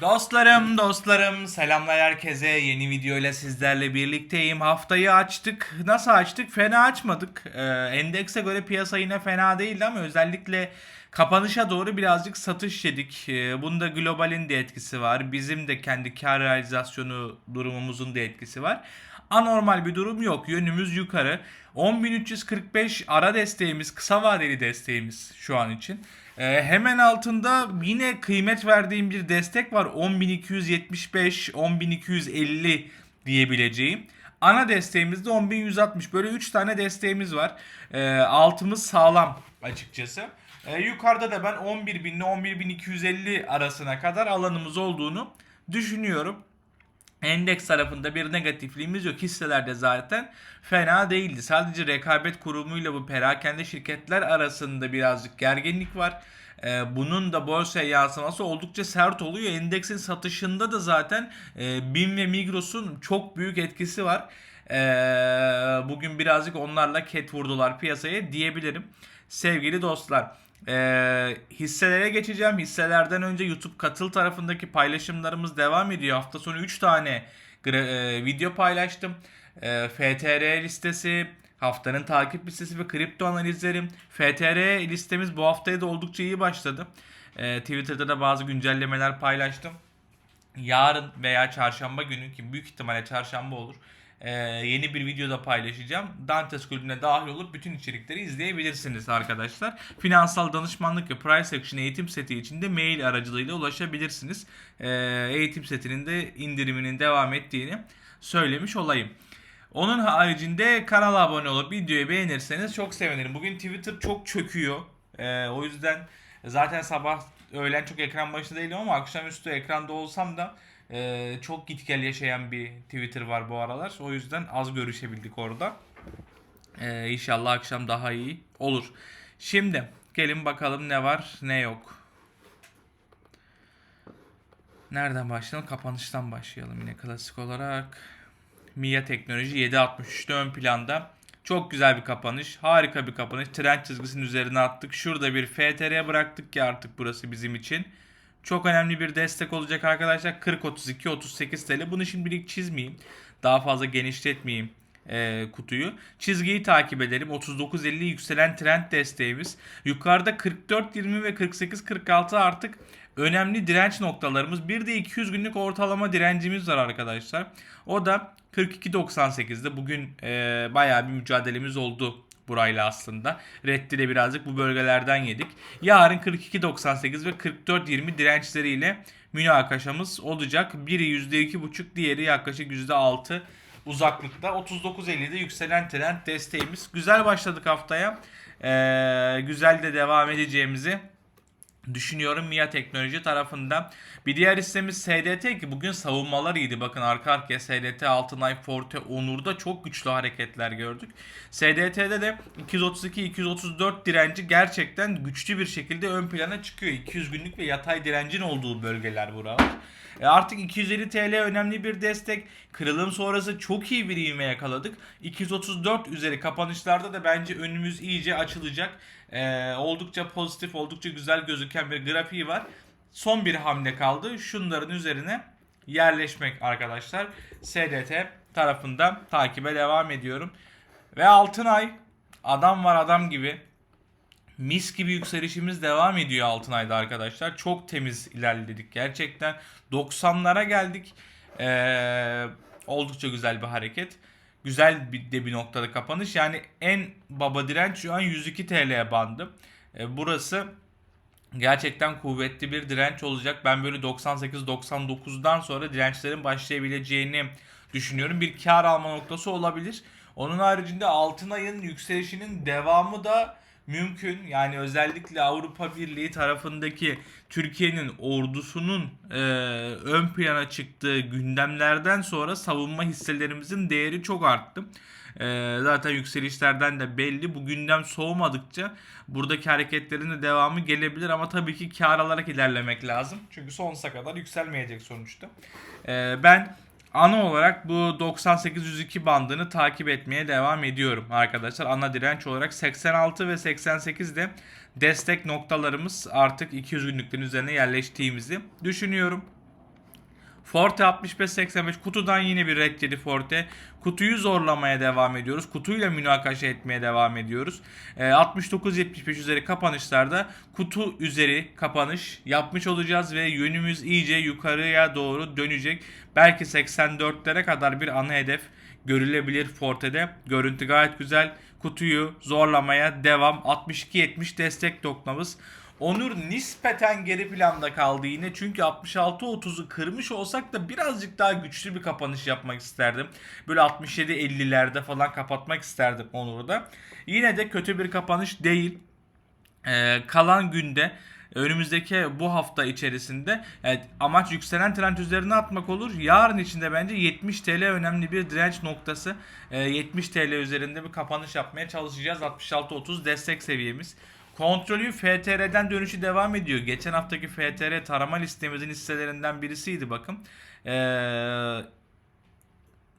Dostlarım, dostlarım, selamlar herkese. Yeni videoyla sizlerle birlikteyim. Haftayı açtık. Nasıl açtık? Fena açmadık. Ee, endekse göre piyasa yine fena değildi ama özellikle kapanışa doğru birazcık satış yedik. Ee, bunda globalin de etkisi var. Bizim de kendi kar realizasyonu durumumuzun da etkisi var. Anormal bir durum yok. Yönümüz yukarı. 10.345 ara desteğimiz, kısa vadeli desteğimiz şu an için. Ee, hemen altında yine kıymet verdiğim bir destek var. 10.275, 10.250 diyebileceğim. Ana desteğimiz de 10.160. Böyle 3 tane desteğimiz var. Ee, altımız sağlam açıkçası. Ee, yukarıda da ben 11.000 ile 11.250 arasına kadar alanımız olduğunu düşünüyorum. Endeks tarafında bir negatifliğimiz yok. Hisselerde zaten fena değildi. Sadece rekabet kurumuyla bu perakende şirketler arasında birazcık gerginlik var. Ee, bunun da borsaya yansıması oldukça sert oluyor. Endeksin satışında da zaten e, BİM ve Migros'un çok büyük etkisi var. Ee, bugün birazcık onlarla ket vurdular piyasaya diyebilirim. Sevgili dostlar. Ee, hisselere geçeceğim. Hisselerden önce YouTube katıl tarafındaki paylaşımlarımız devam ediyor. Hafta sonu 3 tane e, video paylaştım. E, FTR listesi, haftanın takip listesi ve kripto analizlerim. FTR listemiz bu haftaya da oldukça iyi başladı. E, Twitter'da da bazı güncellemeler paylaştım. Yarın veya çarşamba günü ki büyük ihtimalle çarşamba olur. E, yeni bir videoda paylaşacağım. Dantes kulübüne dahil olup bütün içerikleri izleyebilirsiniz arkadaşlar. Finansal danışmanlık ve price action eğitim seti için de mail aracılığıyla ulaşabilirsiniz. E, eğitim setinin de indiriminin devam ettiğini söylemiş olayım. Onun haricinde kanala abone olup videoyu beğenirseniz çok sevinirim. Bugün Twitter çok çöküyor. Ee, o yüzden zaten sabah öğlen çok ekran başında değilim ama akşamüstü ekranda olsam da e, çok git gel yaşayan bir Twitter var bu aralar. O yüzden az görüşebildik orada. Ee, inşallah akşam daha iyi olur. Şimdi gelin bakalım ne var ne yok. Nereden başlayalım? Kapanıştan başlayalım yine klasik olarak. Mia Teknoloji 7.63'te ön planda. Çok güzel bir kapanış. Harika bir kapanış. Trend çizgisinin üzerine attık. Şurada bir FTR bıraktık ki artık burası bizim için. Çok önemli bir destek olacak arkadaşlar. 40.32 38 TL. Bunu şimdilik çizmeyeyim. Daha fazla genişletmeyeyim e, kutuyu. Çizgiyi takip edelim. 39.50 yükselen trend desteğimiz. Yukarıda 44.20 ve 48.46 artık önemli direnç noktalarımız. Bir de 200 günlük ortalama direncimiz var arkadaşlar. O da 42.98'de. Bugün e, bayağı bir mücadelemiz oldu burayla aslında. Reddi de birazcık bu bölgelerden yedik. Yarın 42.98 ve 44.20 dirençleriyle münakaşamız olacak. Biri %2.5 diğeri yaklaşık %6 uzaklıkta. 39.50'de yükselen trend desteğimiz. Güzel başladık haftaya. Ee, güzel de devam edeceğimizi düşünüyorum MIA Teknoloji tarafından. Bir diğer hissemiz SDT ki bugün savunmalar iyiydi. Bakın arka arkaya SDT, Altınay, Forte, Onur'da çok güçlü hareketler gördük. SDT'de de 232-234 direnci gerçekten güçlü bir şekilde ön plana çıkıyor. 200 günlük ve yatay direncin olduğu bölgeler buralar. E artık 250 TL önemli bir destek. Kırılım sonrası çok iyi bir ivme yakaladık. 234 üzeri kapanışlarda da bence önümüz iyice açılacak. E, oldukça pozitif, oldukça güzel gözüken bir grafiği var. Son bir hamle kaldı. Şunların üzerine yerleşmek arkadaşlar. SDT tarafından takibe devam ediyorum. Ve Altınay adam var adam gibi mis gibi yükselişimiz devam ediyor Altınay'da arkadaşlar. Çok temiz ilerledik gerçekten. 90'lara geldik. Ee, oldukça güzel bir hareket. Güzel bir de bir noktada kapanış. Yani en baba direnç şu an 102 TL bandı. Ee, burası gerçekten kuvvetli bir direnç olacak. Ben böyle 98-99'dan sonra dirençlerin başlayabileceğini düşünüyorum. Bir kar alma noktası olabilir. Onun haricinde Altınay'ın yükselişinin devamı da mümkün. Yani özellikle Avrupa Birliği tarafındaki Türkiye'nin ordusunun e, ön plana çıktığı gündemlerden sonra savunma hisselerimizin değeri çok arttı. E, zaten yükselişlerden de belli. Bu gündem soğumadıkça buradaki hareketlerin de devamı gelebilir ama tabii ki kar alarak ilerlemek lazım. Çünkü sonsuza kadar yükselmeyecek sonuçta. E, ben ana olarak bu 98-102 bandını takip etmeye devam ediyorum arkadaşlar. Ana direnç olarak 86 ve 88 de destek noktalarımız artık 200 günlüklerin üzerine yerleştiğimizi düşünüyorum. Forte 65-85 kutudan yine bir red yedi Forte. Kutuyu zorlamaya devam ediyoruz. Kutuyla münakaşa etmeye devam ediyoruz. Ee, 69-75 üzeri kapanışlarda kutu üzeri kapanış yapmış olacağız ve yönümüz iyice yukarıya doğru dönecek. Belki 84'lere kadar bir ana hedef görülebilir Forte'de. Görüntü gayet güzel. Kutuyu zorlamaya devam. 62-70 destek noktamız. Onur nispeten geri planda kaldı yine. Çünkü 66-30'u kırmış olsak da birazcık daha güçlü bir kapanış yapmak isterdim. Böyle 67-50'lerde falan kapatmak isterdim Onur'u da. Yine de kötü bir kapanış değil. Ee, kalan günde önümüzdeki bu hafta içerisinde evet, amaç yükselen trend üzerine atmak olur. Yarın içinde bence 70 TL önemli bir direnç noktası. Ee, 70 TL üzerinde bir kapanış yapmaya çalışacağız. 66-30 destek seviyemiz. Kontrolü FTR'den dönüşü devam ediyor. Geçen haftaki FTR tarama listemizin hisselerinden birisiydi bakın. Ee,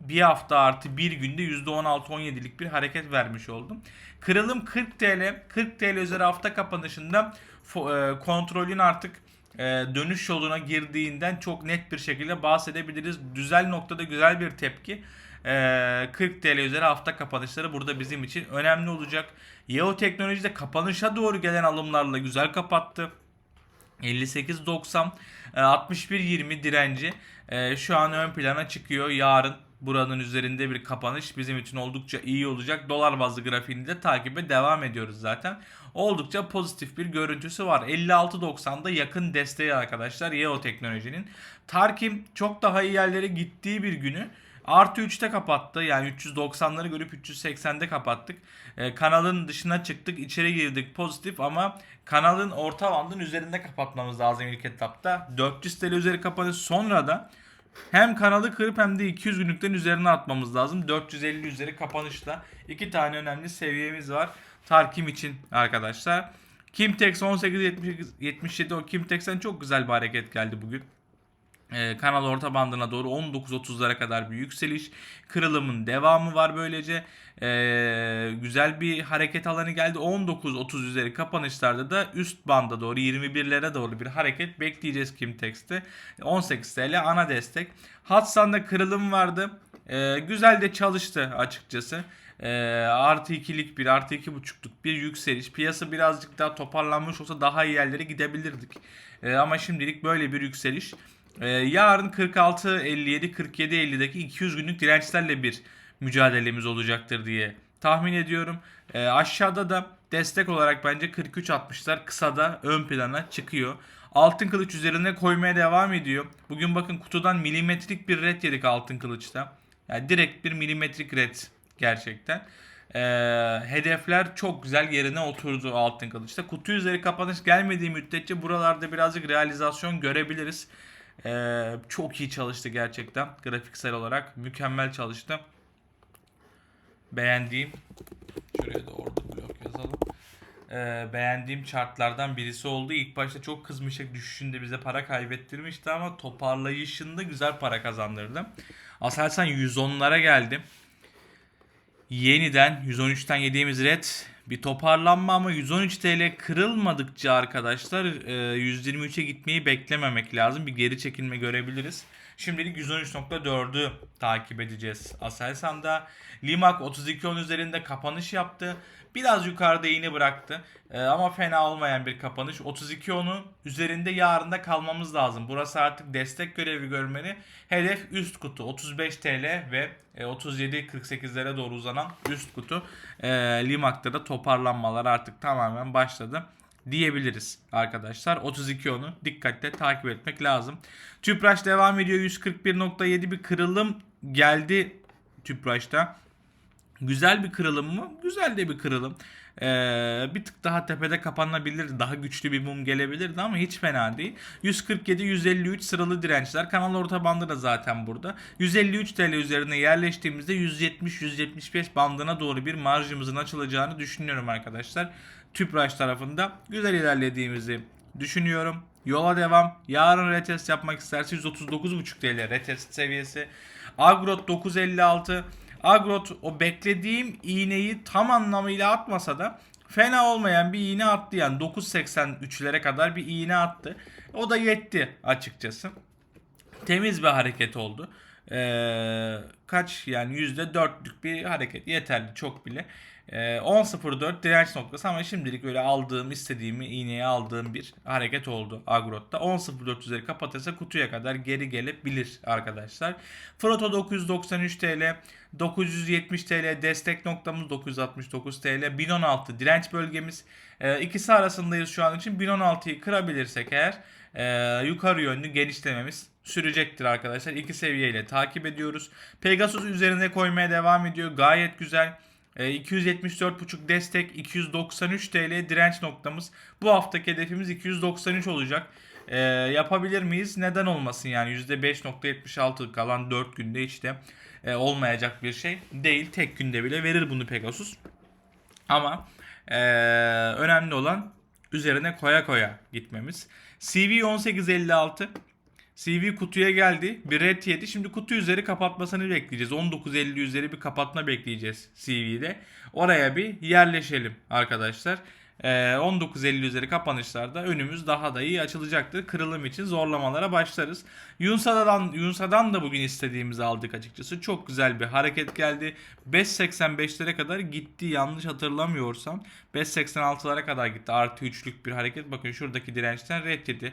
bir hafta artı bir günde %16-17'lik bir hareket vermiş oldum. Kırılım 40 TL. 40 TL üzeri hafta kapanışında e, kontrolün artık e, dönüş yoluna girdiğinden çok net bir şekilde bahsedebiliriz. Güzel noktada güzel bir tepki. E, 40 TL üzeri hafta kapanışları burada bizim için önemli olacak. Yeo Teknoloji'de kapanışa doğru gelen alımlarla güzel kapattı. 58.90 e, 61.20 direnci e, şu an ön plana çıkıyor. Yarın buranın üzerinde bir kapanış bizim için oldukça iyi olacak. Dolar bazlı grafiğini de takibe devam ediyoruz zaten. Oldukça pozitif bir görüntüsü var. 56.90'da yakın desteği arkadaşlar Yeo Teknoloji'nin. Tarkim çok daha iyi yerlere gittiği bir günü Artı 3'te kapattı. Yani 390'ları görüp 380'de kapattık. Ee, kanalın dışına çıktık. içeri girdik pozitif ama kanalın orta bandın üzerinde kapatmamız lazım ilk etapta. 400 TL üzeri kapanış sonra da hem kanalı kırıp hem de 200 günlükten üzerine atmamız lazım. 450 üzeri kapanışla iki tane önemli seviyemiz var. Tarkim için arkadaşlar. Kimtex 1877 o Kimtex'ten çok güzel bir hareket geldi bugün. Ee, kanal orta bandına doğru 19.30'lara kadar bir yükseliş. Kırılımın devamı var böylece. Ee, güzel bir hareket alanı geldi. 19.30 üzeri kapanışlarda da üst banda doğru 21'lere doğru bir hareket bekleyeceğiz Kimtex'te. 18 TL ana destek. Hatsan'da kırılım vardı. Ee, güzel de çalıştı açıkçası. Ee, artı ikilik bir artı iki buçukluk bir yükseliş. Piyasa birazcık daha toparlanmış olsa daha iyi yerlere gidebilirdik. Ee, ama şimdilik böyle bir yükseliş. Ee, yarın 46-57, 47-50'deki 200 günlük dirençlerle bir mücadelemiz olacaktır diye tahmin ediyorum. Ee, aşağıda da destek olarak bence 43-60'lar kısada ön plana çıkıyor. Altın kılıç üzerine koymaya devam ediyor. Bugün bakın kutudan milimetrik bir red yedik altın kılıçta. Yani direkt bir milimetrik red gerçekten. Ee, hedefler çok güzel yerine oturdu altın kılıçta. Kutu üzeri kapanış gelmediği müddetçe buralarda birazcık realizasyon görebiliriz. Ee, çok iyi çalıştı gerçekten. Grafiksel olarak mükemmel çalıştı. Beğendiğim şuraya da orada blok yazalım. Ee, beğendiğim chartlardan birisi oldu. İlk başta çok kızmıştık. Düşüşünde bize para kaybettirmişti ama toparlayışında güzel para kazandırdı. Aselsan 110'lara geldi. Yeniden 113'ten yediğimiz red bir toparlanma ama 113 TL kırılmadıkça arkadaşlar e, 123'e gitmeyi beklememek lazım. Bir geri çekilme görebiliriz. Şimdilik 113.4'ü takip edeceğiz. Aselsan'da Limak 32.10 üzerinde kapanış yaptı. Biraz yukarıda iğne bıraktı. E, ama fena olmayan bir kapanış. 32.10'un üzerinde yarında kalmamız lazım. Burası artık destek görevi görmeli. Hedef üst kutu 35 TL ve e, 37-48'lere doğru uzanan üst kutu. E, Limak'ta da toparlanmalar artık tamamen başladı diyebiliriz arkadaşlar. 32.10'u dikkatle takip etmek lazım. Tüpraş devam ediyor. 141.7 bir kırılım geldi Tüpraş'ta. Güzel bir kırılım mı? Güzel de bir kırılım. Ee, bir tık daha tepede kapanabilirdi. Daha güçlü bir mum gelebilirdi ama hiç fena değil. 147-153 sıralı dirençler. Kanal orta bandı da zaten burada. 153 TL üzerine yerleştiğimizde 170-175 bandına doğru bir marjımızın açılacağını düşünüyorum arkadaşlar. Tüpraş tarafında güzel ilerlediğimizi düşünüyorum. Yola devam. Yarın retest yapmak isterse 139.5 TL retest seviyesi. Agrot 956 Agrot o beklediğim iğneyi tam anlamıyla atmasa da fena olmayan bir iğne attı yani 9.83'lere kadar bir iğne attı. O da yetti açıkçası. temiz bir hareket oldu. Ee, kaç yani yüzde dörtlük bir hareket yeterli çok bile. Ee, 10.04 direnç noktası ama şimdilik öyle aldığım istediğimi iğneye aldığım bir hareket oldu Agrot'ta. 10.04 üzeri kapatırsa kutuya kadar geri gelebilir arkadaşlar. Froto 993 TL, 970 TL destek noktamız 969 TL, 1016 direnç bölgemiz. Ee, ikisi arasındayız şu an için 1016'yı kırabilirsek eğer e, yukarı yönlü genişlememiz sürecektir arkadaşlar. İki seviyeyle takip ediyoruz. Pegasus üzerine koymaya devam ediyor. Gayet güzel. E, 274.5 destek, 293 TL direnç noktamız. Bu haftaki hedefimiz 293 olacak. E, yapabilir miyiz? Neden olmasın yani %5.76 kalan 4 günde işte e, olmayacak bir şey değil. Tek günde bile verir bunu Pegasus. Ama e, önemli olan üzerine koya koya gitmemiz. CV 1856 CV kutuya geldi. Bir red yedi. Şimdi kutu üzeri kapatmasını bekleyeceğiz. 19.50 üzeri bir kapatma bekleyeceğiz CV'de. Oraya bir yerleşelim arkadaşlar. Ee, 19.50 üzeri kapanışlarda önümüz daha da iyi açılacaktır. Kırılım için zorlamalara başlarız. Yunsa'dan, Yunsa'dan da bugün istediğimizi aldık açıkçası. Çok güzel bir hareket geldi. 5.85'lere kadar gitti yanlış hatırlamıyorsam. 5.86'lara kadar gitti. Artı 3'lük bir hareket. Bakın şuradaki dirençten red yedi.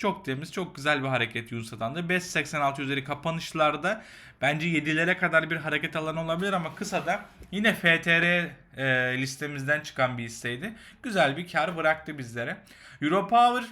Çok temiz, çok güzel bir hareket Yunsa'dan da. 5.86 üzeri kapanışlarda bence 7'lere kadar bir hareket alanı olabilir ama kısa da yine FTR e, listemizden çıkan bir hisseydi. Güzel bir kar bıraktı bizlere. Europower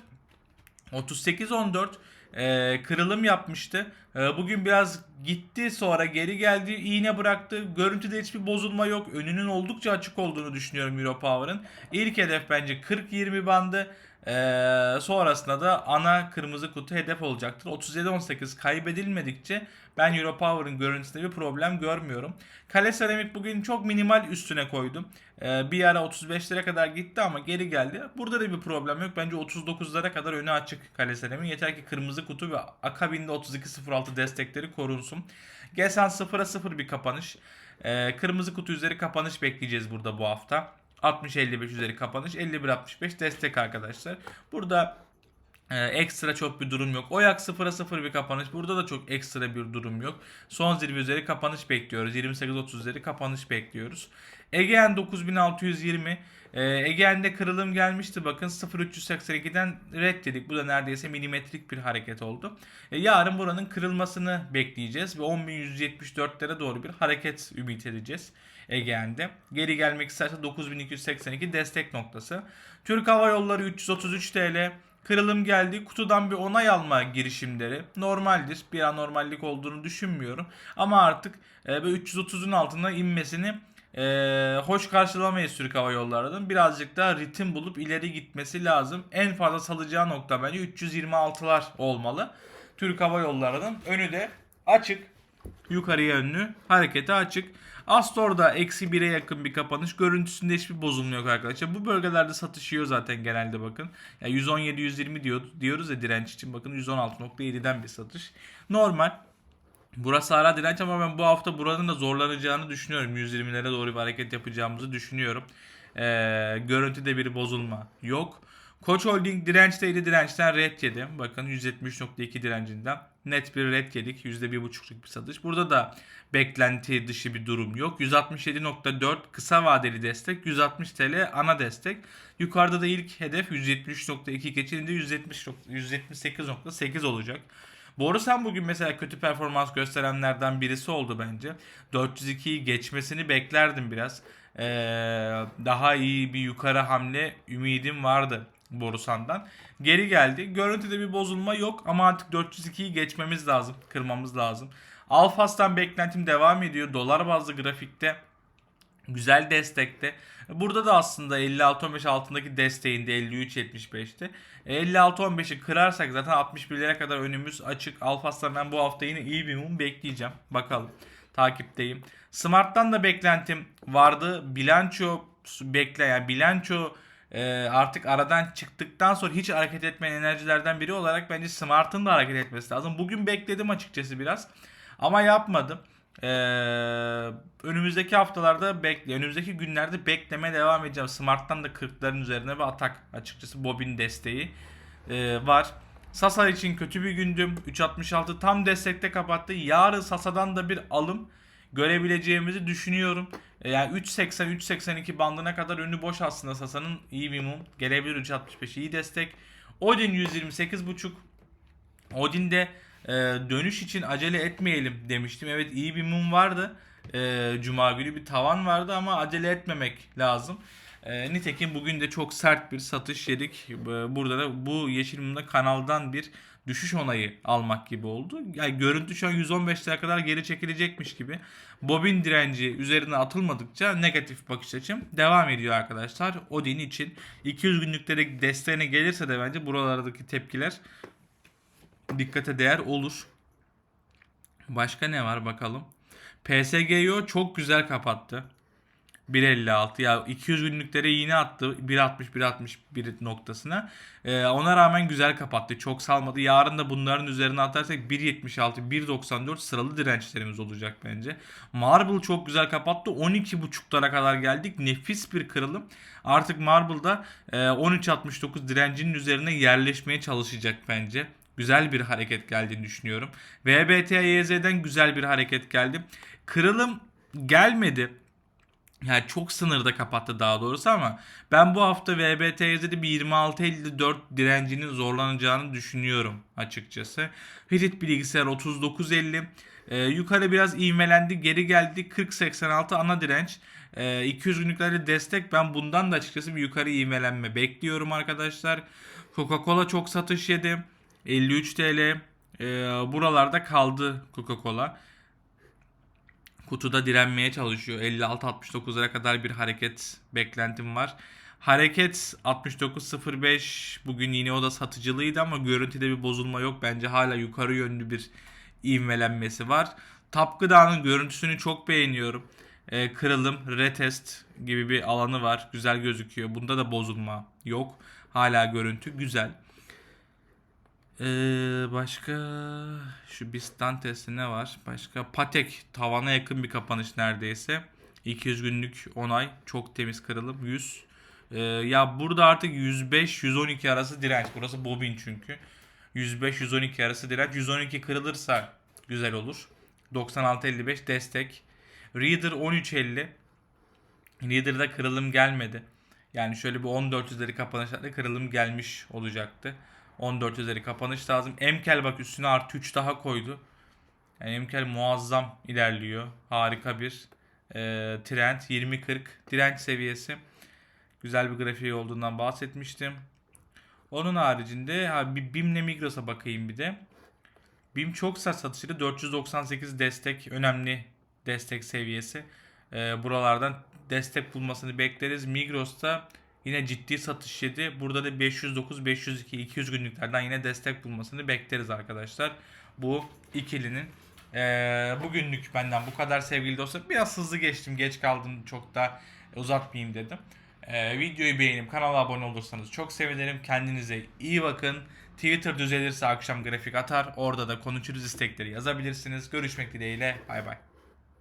38.14 e, kırılım yapmıştı. E, bugün biraz gitti sonra geri geldi. iğne bıraktı. Görüntüde hiçbir bozulma yok. Önünün oldukça açık olduğunu düşünüyorum Europower'ın. İlk hedef bence 40-20 bandı. Ee, sonrasında da ana kırmızı kutu hedef olacaktır. 37-18 kaybedilmedikçe ben Europower'ın görüntüsünde bir problem görmüyorum. Kale Seramik bugün çok minimal üstüne koydum. Ee, bir ara 35'lere kadar gitti ama geri geldi. Burada da bir problem yok. Bence 39'lara kadar önü açık Kale Seramik. Yeter ki kırmızı kutu ve akabinde 32.06 destekleri korunsun. Gesan 0'a 0 bir kapanış. Ee, kırmızı kutu üzeri kapanış bekleyeceğiz burada bu hafta. 60-55 üzeri kapanış. 51-65 destek arkadaşlar. Burada ee, ekstra çok bir durum yok. Oyak 0'a 0 bir kapanış. Burada da çok ekstra bir durum yok. Son zirve üzeri kapanış bekliyoruz. 28-30 üzeri kapanış bekliyoruz. Egean 9620. Ee, Egean'de kırılım gelmişti. Bakın 0382'den red dedik. Bu da neredeyse milimetrik bir hareket oldu. Ee, yarın buranın kırılmasını bekleyeceğiz. Ve 10.174'lere doğru bir hareket ümit edeceğiz. Egean'de. Geri gelmek isterse 9282 destek noktası. Türk Hava Yolları 333 TL. Kırılım geldi. Kutudan bir onay alma girişimleri normaldir. Bir anormallik olduğunu düşünmüyorum. Ama artık e, 330'un altına inmesini e, hoş karşılamayız Türk Hava Yolları'nın. Birazcık daha ritim bulup ileri gitmesi lazım. En fazla salacağı nokta bence 326'lar olmalı. Türk Hava Yolları'nın önü de açık. Yukarıya yönlü harekete açık. Astor'da eksi 1'e yakın bir kapanış. Görüntüsünde hiçbir bozulma yok arkadaşlar. Bu bölgelerde satışıyor zaten genelde bakın. Yani 117-120 diyor, diyoruz ya direnç için. Bakın 116.7'den bir satış. Normal. Burası ara direnç ama ben bu hafta buranın da zorlanacağını düşünüyorum. 120'lere doğru bir hareket yapacağımızı düşünüyorum. Ee, görüntüde bir bozulma yok. Koç Holding dirençteydi. Dirençten red yedi. Bakın 173.2 direncinden net bir red yedik. %1.5'luk bir satış. Burada da beklenti dışı bir durum yok. 167.4 kısa vadeli destek. 160 TL ana destek. Yukarıda da ilk hedef 173.2 geçildiğinde 170, 178.8 olacak. Borusan bugün mesela kötü performans gösterenlerden birisi oldu bence. 402'yi geçmesini beklerdim biraz. Ee, daha iyi bir yukarı hamle ümidim vardı Borusan'dan. Geri geldi. Görüntüde bir bozulma yok ama artık 402'yi geçmemiz lazım. Kırmamız lazım. Alfas'tan beklentim devam ediyor. Dolar bazlı grafikte güzel destekte. Burada da aslında 56-15 altındaki desteğinde 53-75'ti. 56-15'i kırarsak zaten 61'lere kadar önümüz açık. Alfas'tan ben bu hafta yine iyi bir mum bekleyeceğim. Bakalım. Takipteyim. Smart'tan da beklentim vardı. Bilanço bekleyen yani bilanço e, artık aradan çıktıktan sonra hiç hareket etmeyen enerjilerden biri olarak bence Smart'ın da hareket etmesi lazım. Bugün bekledim açıkçası biraz. Ama yapmadım. Ee, önümüzdeki haftalarda bekle, önümüzdeki günlerde bekleme devam edeceğim. Smart'tan da 40'ların üzerine bir atak açıkçası Bobin desteği e, var. Sasa için kötü bir gündüm. 3.66 tam destekte kapattı. Yarın Sasa'dan da bir alım görebileceğimizi düşünüyorum. E, Yani 3.80-3.82 bandına kadar önü boş aslında Sasa'nın iyi bir mum. Gelebilir 3.65 iyi destek. Odin 128.5 Odin'de e, dönüş için acele etmeyelim demiştim. Evet iyi bir mum vardı. E, Cuma günü bir tavan vardı ama acele etmemek lazım. E, nitekim bugün de çok sert bir satış yedik. E, Burada da bu yeşil mumda kanaldan bir düşüş onayı almak gibi oldu. Yani görüntü şu an 115 lira kadar geri çekilecekmiş gibi. Bobin direnci üzerine atılmadıkça negatif bakış açım devam ediyor arkadaşlar. Odin için 200 günlüklere desteğine gelirse de bence buralardaki tepkiler dikkate değer olur. Başka ne var bakalım. PSG'yo çok güzel kapattı. 1.56 ya 200 günlüklere iğne attı 1.60 1.61 noktasına. Ee, ona rağmen güzel kapattı. Çok salmadı. Yarın da bunların üzerine atarsak 1.76 1.94 sıralı dirençlerimiz olacak bence. Marble çok güzel kapattı. 12.5'lara kadar geldik. Nefis bir kırılım. Artık Marble'da e, 13.69 direncinin üzerine yerleşmeye çalışacak bence güzel bir hareket geldiğini düşünüyorum. VBTYZ'den güzel bir hareket geldi. Kırılım gelmedi. Yani çok sınırda kapattı daha doğrusu ama ben bu hafta VBTYZ'de bir 26.54 direncinin zorlanacağını düşünüyorum açıkçası. Hitit bilgisayar 39.50 ee, yukarı biraz ivmelendi geri geldi 40.86 ana direnç. Ee, 200 günlüklerde destek ben bundan da açıkçası bir yukarı ivmelenme bekliyorum arkadaşlar. Coca-Cola çok satış yedi. 53 TL. Ee, buralarda kaldı Coca-Cola. Kutuda direnmeye çalışıyor. 56-69'lara kadar bir hareket beklentim var. Hareket 69.05 bugün yine o da satıcılıydı ama görüntüde bir bozulma yok. Bence hala yukarı yönlü bir ivmelenmesi var. Top Gıda'nın görüntüsünü çok beğeniyorum. Ee, kırılım, retest gibi bir alanı var. Güzel gözüküyor. Bunda da bozulma yok. Hala görüntü güzel. Ee, başka şu Bistan testi ne var? Başka Patek tavana yakın bir kapanış neredeyse. 200 günlük onay çok temiz kırılım 100. Ee, ya burada artık 105-112 arası direnç. Burası bobin çünkü. 105-112 arası direnç. 112 kırılırsa güzel olur. 96-55 destek. Reader 13.50. Reader'da kırılım gelmedi. Yani şöyle bir 14 üzeri kapanışlarda kırılım gelmiş olacaktı. 14 üzeri kapanış lazım. Emkel bak üstüne artı 3 daha koydu. Yani Emkel muazzam ilerliyor. Harika bir e, trend. 20-40 direnç seviyesi. Güzel bir grafiği olduğundan bahsetmiştim. Onun haricinde ha, bir BİM'le Migros'a bakayım bir de. BİM çok sert satışıyla 498 destek önemli destek seviyesi. E, buralardan destek bulmasını bekleriz. Migros'ta Yine ciddi satış yedi. Burada da 509, 502, 200 günlüklerden yine destek bulmasını bekleriz arkadaşlar. Bu ikilinin. Ee, bugünlük benden bu kadar sevgili dostlar. Biraz hızlı geçtim. Geç kaldım. Çok da uzatmayayım dedim. Ee, videoyu beğenip kanala abone olursanız çok sevinirim. Kendinize iyi bakın. Twitter düzelirse akşam grafik atar. Orada da konuşuruz istekleri yazabilirsiniz. Görüşmek dileğiyle. Bay bay.